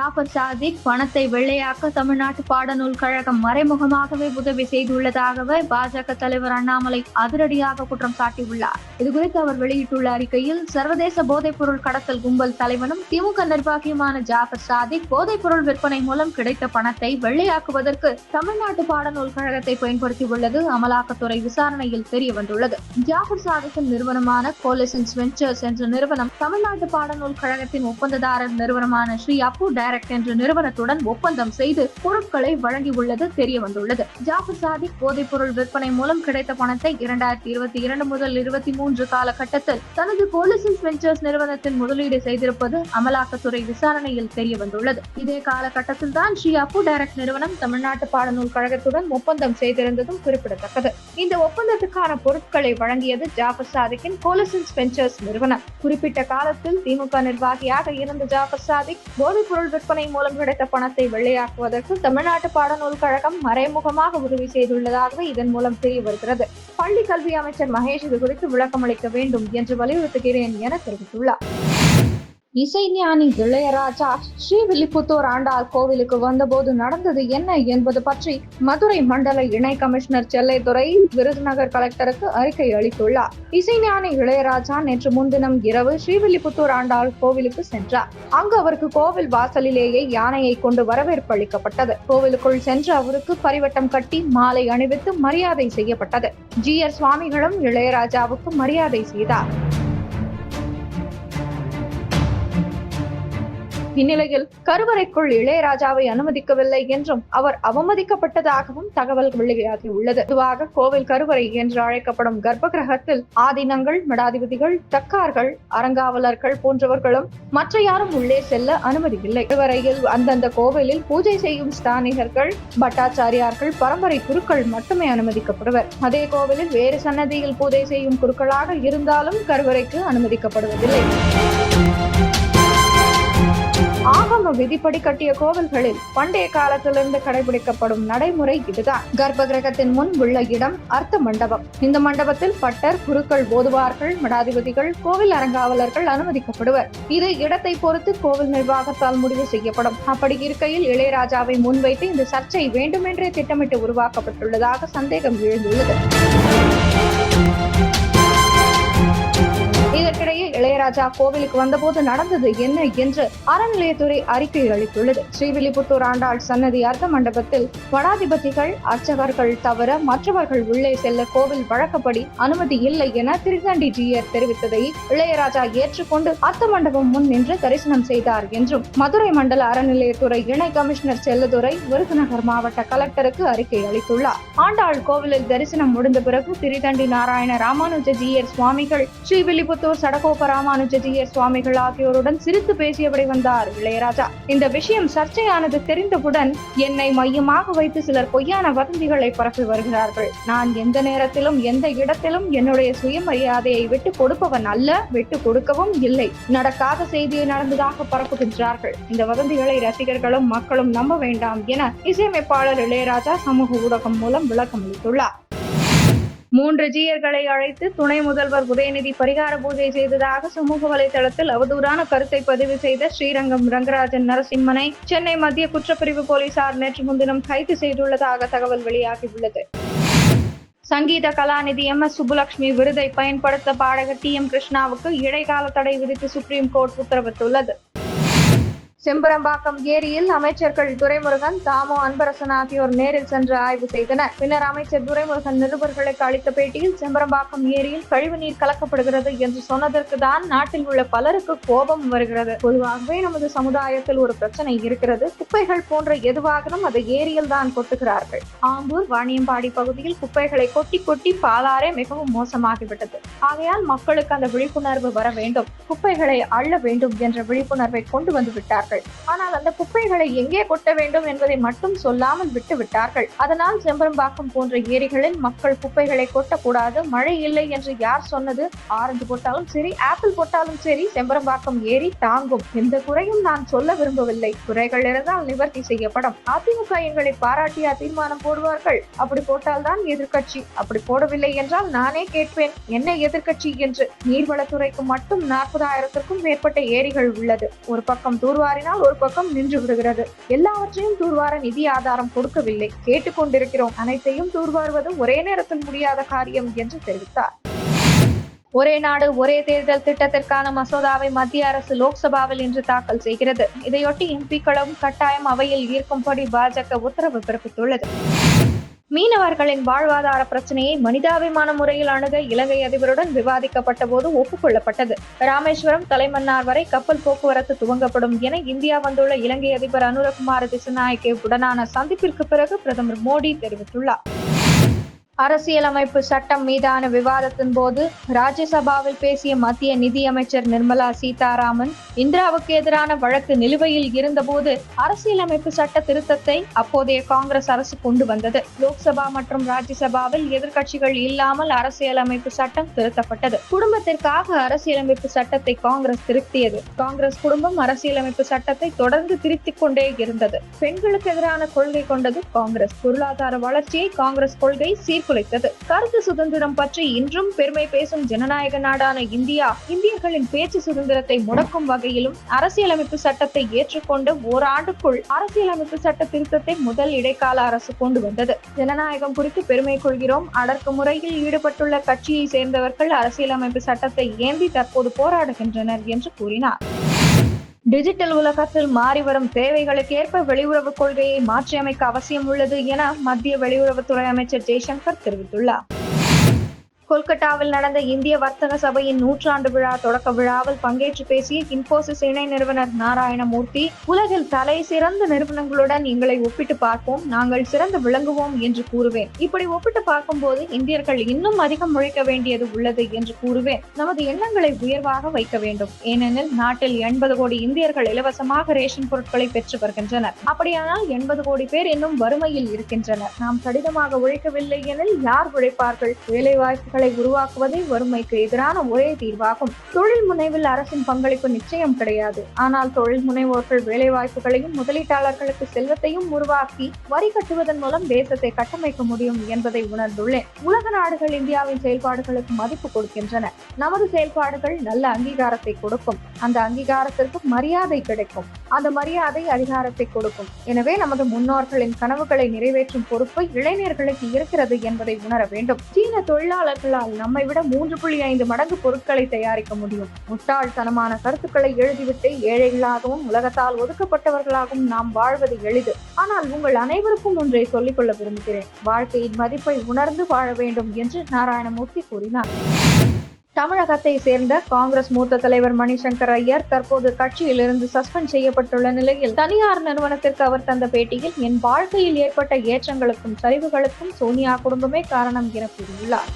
ஜாஃபர் சாதிக் பணத்தை வெள்ளையாக்க தமிழ்நாட்டு பாடநூல் கழகம் மறைமுகமாகவே உதவி செய்துள்ளதாகவே பாஜக தலைவர் அண்ணாமலை அதிரடியாக குற்றம் சாட்டியுள்ளார். இதுகுறித்து அவர் வெளியிட்டுள்ள அறிக்கையில் சர்வதேச போதைப்பொருள் கடத்தல் கும்பல் தலைவனும் திமுக நிர்வாகியுமான ஜாஃபர் சாதிக் போதைப்பொருள் விற்பனை மூலம் கிடைத்த பணத்தை வெள்ளையாக்குவதற்கு தமிழ்நாட்டு பாடநூல் கழகத்தை பயன்படுத்தியுள்ளது அமலாக்கத்துறை விசாரணையில் தெரிய வந்துள்ளது ஜாஃபர் சாதிக்கின் நிறுவனமான கோலிசன்ஸ் வெஞ்சர்ஸ் என்ற நிறுவனம் தமிழ்நாட்டு பாடநூல் கழகத்தின் ஒப்பந்ததாரர் நிறுவனமான ஸ்ரீ அப்பு டைரக்ட் என்ற நிறுவனத்துடன் ஒப்பந்தம் செய்து பொருட்களை வழங்கியுள்ளது தெரிய வந்துள்ளது ஜாஃபர் சாதிக் போதைப்பொருள் விற்பனை மூலம் கிடைத்த பணத்தை இரண்டாயிரத்தி இருபத்தி இரண்டு முதல் இருபத்தி மூன்று காலகட்டத்தில் தனது கோலிசன்ஸ் வெஞ்சர்ஸ் நிறுவனத்தில் முதலீடு செய்திருப்பது அமலாக்கத்துறை விசாரணையில் தெரிய வந்துள்ளது இதே காலகட்டத்தில் தான் ஸ்ரீ அப்பு டைரக்ட் நிறுவனம் தமிழ்நாட்டு பாடநூல் கழகத்துடன் ஒப்பந்தம் செய்திருந்ததும் குறிப்பிடத்தக்கது. இந்த ஒப்பந்தத்துக்கான பொருட்களை வழங்கியது ஜாஃபர் சாதிக்கின் கோலசன்ஸ் வெஞ்சர்ஸ் நிறுவனம். குறிப்பிட்ட காலத்தில் திமுக நிர்வாகியாக இருந்த ஜாஃபர் சாதிக் போதைப்பொருள் விற்பனை மூலம் கிடைத்த பணத்தை வெள்ளையாக்குவதற்கு தமிழ்நாட்டு பாடநூல் கழகம் மறைமுகமாக உதவி செய்துள்ளதாகவே இதன் மூலம் தெரிய வருகிறது பள்ளி கல்வி அமைச்சர் மகேஷ் இது குறித்து விளக்கம் அளிக்க வேண்டும் என்று வலியுறுத்துகிறேன் என தெரிவித்துள்ளார். இசைஞானி இளையராஜா ஸ்ரீவில்லிபுத்தூர் ஆண்டாள் கோவிலுக்கு வந்தபோது நடந்தது என்ன என்பது பற்றி மதுரை மண்டல இணை கமிஷனர் செல்லைத்துறை விருதுநகர் கலெக்டருக்கு அறிக்கை அளித்துள்ளார். இசைஞானி இளையராஜா நேற்று முன்தினம் இரவு ஸ்ரீவில்லிபுத்தூர் ஆண்டாள் கோவிலுக்கு சென்றார். அங்கு அவருக்கு கோவில் வாசலிலேயே யானையை கொண்டு வரவேற்பு அளிக்கப்பட்டது. கோவிலுக்குள் சென்று அவருக்கு பரிவட்டம் கட்டி மாலை அணிவித்து மரியாதை செய்யப்பட்டது. ஜி. ஆர். சுவாமிகளும் இளையராஜாவுக்கு மரியாதை செய்தார். இந்நிலையில் கருவறைக்குள் இளையராஜாவை அனுமதிக்கவில்லை என்றும் அவர் அவமதிக்கப்பட்டதாகவும் தகவல் வெளியாகியுள்ளது பொதுவாக கோவில் கருவறை என்று அழைக்கப்படும் கர்ப்ப கிரகத்தில் ஆதீனங்கள் மடாதிபதிகள் தக்கார்கள் அறங்காவலர்கள் போன்றவர்களும் மற்ற யாரும் உள்ளே செல்ல அனுமதி இல்லை. கருவறையில் அந்தந்த கோவிலில் பூஜை செய்யும் ஸ்தானிகர்கள் பட்டாச்சாரியார்கள் பரம்பரை குருக்கள் மட்டுமே அனுமதிக்கப்படுவர். அதே கோவிலில் வேறு சன்னதியில் பூஜை செய்யும் குருக்களாக இருந்தாலும் கருவறைக்கு அனுமதிக்கப்படுவதில்லை. ஆகம விதிப்படி கட்டிய கோவில்களில் பண்டைய காலத்திலிருந்து கடைபிடிக்கப்படும் நடைமுறை இதுதான். கர்ப்ப கிரகத்தின் முன் உள்ள இடம் அர்த்த மண்டபம். இந்த மண்டபத்தில் பட்டர் குருக்கள் போதுவார்கள் மடாதிபதிகள் கோவில் அரங்காவலர்கள் அனுமதிக்கப்படுவர். இது இடத்தை பொறுத்து கோவில் நிர்வாகத்தால் முடிவு செய்யப்படும். அப்படி இருக்கையில் இளையராஜாவை முன்வைத்து இந்த சர்ச்சை வேண்டுமென்றே திட்டமிட்டு உருவாக்கப்பட்டுள்ளதாக சந்தேகம் எழுந்துள்ளது. இளையராஜா கோவிலுக்கு வந்தபோது நடந்தது என்ன என்று அறநிலையத்துறை அறிக்கை அளித்துள்ளது. ஸ்ரீவில்லிபுத்தூர் ஆண்டாள் சன்னதி அர்த்த மண்டபத்தில் வடாதிபதிகள் அர்ச்சகர்கள் தவிர மற்றவர்கள் உள்ளே செல்ல கோவில் வழக்கப்படி அனுமதி இல்லை என திருத்தண்டி ஜியர் தெரிவித்ததை இளையராஜா ஏற்றுக்கொண்டு அர்த்த மண்டபம் முன் நின்று தரிசனம் செய்தார் என்றும் மதுரை மண்டல அறநிலையத்துறை இணை கமிஷனர் செல்லதுரை விருதுநகர் மாவட்ட கலெக்டருக்கு அறிக்கை அளித்துள்ளார். ஆண்டாள் கோவிலில் தரிசனம் முடிந்த பிறகு திரிதண்டி நாராயண ராமானுஜ ஜியர் சுவாமிகள் ஸ்ரீவில்லிபுத்தூர் சடகோபர ராமானுஜ சுவாமிகள் ஆகியோருடன் சிரித்து பேசியபடி வந்தார் இளையராஜா. இந்த விஷயம் சர்ச்சையானது தெரிந்தவுடன் என்னை மையமாக வைத்து சிலர் பொய்யான வதந்திகளை பரப்பி வருகிறார்கள். நான் எந்த நேரத்திலும் எந்த இடத்திலும் என்னுடைய சுயமரியாதையை விட்டு கொடுப்பவன் அல்ல விட்டு கொடுக்கவும் இல்லை. நடக்காத செய்தியை நடந்ததாக பரப்புகின்றார்கள். இந்த வதந்திகளை ரசிகர்களும் மக்களும் நம்ப வேண்டாம் என இசையமைப்பாளர் இளையராஜா சமூக ஊடகம் மூலம் விளக்கம் அளித்துள்ளார் மூன்று ஜீயர்களை அழைத்து துணை முதல்வர் உதயநிதி பரிகார பூஜை செய்ததாக சமூக வலைதளத்தில் அவதூறான கருத்தை பதிவு செய்த ஸ்ரீரங்கம் ரங்கராஜன் நரசிம்மனை சென்னை மத்திய குற்றப்பிரிவு போலீசார் நேற்று முன்தினம் கைது செய்துள்ளதாக தகவல் வெளியாகியுள்ளது. சங்கீத கலாநிதி எம். எஸ். சுப்புலட்சுமி விருதை பயன்படுத்த பாடகர் டி. எம். கிருஷ்ணாவுக்கு இடைக்கால தடை விதித்து சுப்ரீம் கோர்ட் உத்தரவிட்டுள்ளது. செம்பரம்பாக்கம் ஏரியில் அமைச்சர்கள் துரைமுருகன் தாமோ அன்பரசன் ஆகியோர் நேரில் சென்று ஆய்வு செய்தனர். பின்னர் அமைச்சர் துரைமுருகன் நிருபர்களுக்கு அளித்த பேட்டியில் செம்பரம்பாக்கம் ஏரியில் கழிவுநீர் கலக்கப்படுகிறது என்று சொன்னதற்கு தான் நாட்டில் உள்ள பலருக்கு கோபம் வருகிறது. பொதுவாகவே நமது சமுதாயத்தில் ஒரு பிரச்சனை இருக்கிறது. குப்பைகள் போன்ற எதுவாகவும் அதை ஏரியில் தான் கொட்டுகிறார்கள். ஆம்பூர் வாணியம்பாடி பகுதியில் குப்பைகளை கொட்டி கொட்டி பாலாரே மிகவும் மோசமாகிவிட்டது. ஆகையால் மக்களுக்கு அந்த விழிப்புணர்வு வர வேண்டும். குப்பைகளை அள்ள வேண்டும் என்ற விழிப்புணர்வை கொண்டு வந்துவிட்டார் விட்டார்கள் ஆனால் அந்த குப்பைகளை எங்கே கொட்ட வேண்டும் என்பதை மட்டும் சொல்லாமல் விட்டு விட்டார்கள் அதனால் செம்பரம்பாக்கம் போன்ற ஏரிகளில் மக்கள் குப்பைகளை கொட்டக்கூடாது மழை இல்லை என்று யார் சொன்னது? ஆரஞ்சு போட்டாலும் சரி ஆப்பிள் போட்டாலும் சரி செம்பரம்பாக்கம் ஏரி தாங்கும். எந்த குறையும் நான் சொல்ல விரும்பவில்லை. குறைகள் இருந்தால் நிவர்த்தி செய்யப்படும். அதிமுக எங்களை பாராட்டியா தீர்மானம் போடுவார்கள். அப்படி போட்டால்தான் எதிர்கட்சி அப்படி போடவில்லை என்றால் நானே கேட்பேன். என்ன எதிர்கட்சி என்று? நீர்வளத்துறைக்கு மட்டும் நாற்பதாயிரத்திற்கும் மேற்பட்ட ஏரிகள் உள்ளது. ஒரு பக்கம் தூர்வாரி தூர்வாரினால் ஒரு பக்கம் நின்று விடுகிறது. எல்லாவற்றையும் தூர்வார நிதி ஆதாரம் கொடுக்கவில்லை. கேட்டுக்கொண்டிருக்கிறோம். அனைத்தையும் தூர்வாருவது ஒரே நேரத்தில் முடியாத காரியம் என்று தெரிவித்தார். ஒரே நாடு ஒரே தேர்தல் திட்டத்திற்கான மசோதாவை மத்திய அரசு லோக்சபாவில் இன்று தாக்கல் செய்கிறது. இதையொட்டி எம்பிக்களும் கட்டாயம் அவையில் ஈர்க்கும்படி பாஜக உத்தரவு பிறப்பித்துள்ளது. மீனவர்களின் வாழ்வாதார பிரச்சனையை மனிதாபிமான முறையில் அணுக இலங்கை அதிபருடன் விவாதிக்கப்பட்ட போது ஒப்புக்கொள்ளப்பட்டது. ராமேஸ்வரம் தலைமன்னார் வரை கப்பல் போக்குவரத்து துவங்கப்படும் என இந்தியா வந்துள்ள இலங்கை அதிபர் அனுரகுமார திசுநாயக்கேவுடனான சந்திப்பிற்கு பிறகு பிரதமர் மோடி தெரிவித்துள்ளார். அரசியலமைப்பு சட்டம் மீதான விவாதத்தின் போது ராஜ்யசபாவில் பேசிய மத்திய நிதியமைச்சர் நிர்மலா சீதாராமன் இந்திராவுக்கு எதிரான வழக்கு நிலுவையில் இருந்தபோது அரசியலமைப்பு சட்ட திருத்தத்தை அப்போதைய காங்கிரஸ் அரசு கொண்டு வந்தது. லோக்சபா மற்றும் ராஜ்யசபாவில் எதிர்க்கட்சிகள் இல்லாமல் அரசியலமைப்பு சட்டம் திருத்தப்பட்டது. குடும்பத்திற்காக அரசியலமைப்பு சட்டத்தை காங்கிரஸ் திருத்தியது. காங்கிரஸ் குடும்பம் அரசியலமைப்பு சட்டத்தை தொடர்ந்து திருத்திக் கொண்டே இருந்தது. பெண்களுக்கு எதிரான கொள்கை கொண்டது காங்கிரஸ். பொருளாதார வளர்ச்சியை காங்கிரஸ் கொள்கை சீர்குலைத்தது கருத்து சுதந்திரம் பற்றி இன்றும் பெருமை பேசும் ஜனநாயக நாடான இந்தியா இந்தியர்களின் பேச்சு சுதந்திரத்தை முடக்கும் வகையிலும் அரசியலமைப்பு சட்டத்தை ஏற்றுக்கொண்டு ஓராண்டுக்குள் அரசியலமைப்பு சட்ட திருத்தத்தை முதல் இடைக்கால அரசு கொண்டு வந்தது. ஜனநாயகம் குறித்து பெருமை கொள்கிறோம். அடக்குமுறையில் ஈடுபட்டுள்ள கட்சியை சேர்ந்தவர்கள் அரசியலமைப்பு சட்டத்தை ஏந்தி தற்போது போராடுகின்றனர் என்று கூறினார். டிஜிட்டல் உலகத்தில் மாறி வரும் தேவைகளுக்கேற்ப வெளியுறவு கொள்கையை மாற்றியமைக்க அவசியம் உள்ளது என மத்திய வெளியுறவுத்துறை அமைச்சர் ஜெய்சங்கர் தெரிவித்துள்ளார். கொல்கத்தாவில் நடந்த இந்திய வர்த்தக சபையின் நூற்றாண்டு விழா தொடக்க விழாவில் பங்கேற்று பேசிய இன்போசிஸ் இணை நிறுவனர் நாராயணமூர்த்தி உலகில் தலை சிறந்த நிறுவனங்களுடன் எங்களை ஒப்பிட்டு பார்ப்போம் நாங்கள் சிறந்து விளங்குவோம் என்று கூறுவேன். இப்படி ஒப்பிட்டு பார்க்கும்போது இந்தியர்கள் இன்னும் அதிகம் உழைக்க வேண்டியது உள்ளது என்று கூறுவேன். நமது எண்ணங்களை உயர்வாக வைக்க வேண்டும். ஏனெனில் நாட்டில் எண்பது கோடி இந்தியர்கள் இலவசமாக ரேஷன் பொருட்களை பெற்று வருகின்றனர். அப்படியானால் எண்பது கோடி பேர் இன்னும் வறுமையில் இருக்கின்றனர். நாம் கடினமாக உழைக்கவில்லை எனில் யார் உழைப்பார்கள்? வேலைவாய்ப்புகள் உருவாக்குவதே வறுமைக்கு எதிரான ஒரே தீர்வாகும். தொழில் முனைவில் அரசின் பங்களிப்பு நிச்சயம் கிடையாது. ஆனால் தொழில் முனைவோர்கள் வேலைவாய்ப்புகளையும் முதலீட்டாளர்களுக்கு செல்வத்தையும் உருவாக்கி வரி கட்டுவதன் மூலம் தேசத்தை கட்டமைக்க முடியும் என்பதை உணர்ந்துள்ளேன். உலக நாடுகள் இந்தியாவின் செயல்பாடுகளுக்கு மதிப்பு கொடுக்கின்றன. நமது செயல்பாடுகள் நல்ல அங்கீகாரத்தை கொடுக்கும். அந்த அங்கீகாரத்திற்கு மரியாதை கிடைக்கும். அந்த மரியாதை அதிகாரத்தை கொடுக்கும். எனவே நமது முன்னோர்களின் கனவுகளை நிறைவேற்றும் பொறுப்பு இளைஞர்களுக்கு இருக்கிறது என்பதை உணர வேண்டும். சீன தொழிலாளர்களால் நம்மை விட மூன்று புள்ளி ஐந்து மடங்கு பொருட்களை தயாரிக்க முடியும். முட்டாள்தனமான கருத்துக்களை எழுதிவிட்டு ஏழைகளாகவும் உலகத்தால் ஒதுக்கப்பட்டவர்களாகவும் நாம் வாழ்வது எளிது. ஆனால் உங்கள் அனைவருக்கும் ஒன்றை சொல்லிக்கொள்ள விரும்புகிறேன். வாழ்க்கையின் மதிப்பை உணர்ந்து வாழ வேண்டும் என்று நாராயணமூர்த்தி கூறினார். தமிழகத்தை சேர்ந்த காங்கிரஸ் மூத்த தலைவர் மணிசங்கர் ஐயர் தற்போது கட்சியிலிருந்து சஸ்பெண்ட் செய்யப்பட்டுள்ள நிலையில் தனியார் நிறுவனத்திற்கு அவர் தந்த பேட்டியில் என் வாழ்க்கையில் ஏற்பட்ட ஏற்றங்களுக்கும் சரிவுகளுக்கும் சோனியா குடும்பமே காரணம் என கூறியுள்ளார்.